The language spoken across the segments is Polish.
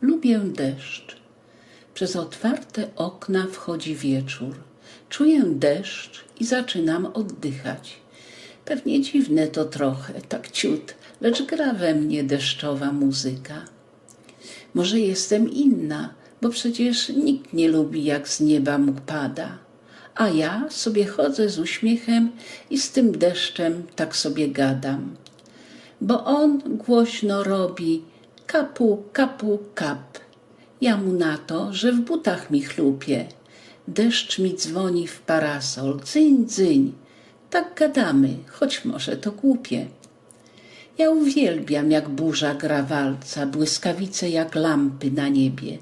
Lubię deszcz. Przez otwarte okna wchodzi wieczór. Czuję deszcz i zaczynam oddychać. Pewnie dziwne to trochę, tak ciut, lecz gra we mnie deszczowa muzyka. Może jestem inna, bo przecież nikt nie lubi, jak z nieba mu pada. A ja sobie chodzę z uśmiechem i z tym deszczem tak sobie gadam. Bo on głośno robi kapu, kapu, kap. Ja mu na to, że w butach mi chlupie. Deszcz mi dzwoni w parasol, dzyń, dzyń. Tak gadamy, choć może to głupie. Ja uwielbiam, jak burza gra walca, błyskawice jak lampy na niebie.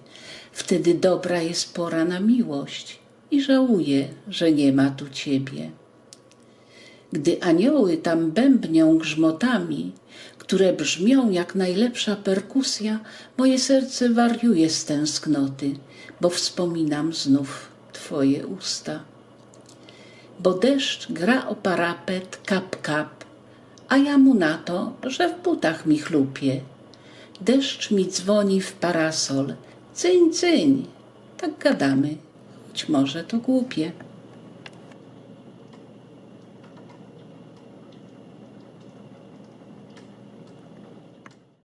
Wtedy dobra jest pora na miłość i żałuję, że nie ma tu ciebie. Gdy anioły tam bębnią grzmotami, które brzmią jak najlepsza perkusja, moje serce wariuje z tęsknoty, bo wspominam znów twoje usta. Bo deszcz gra o parapet kap kap, a ja mu na to, że w butach mi chlupie. Deszcz mi dzwoni w parasol, cyń, cyń. Tak gadamy, choć może to głupie.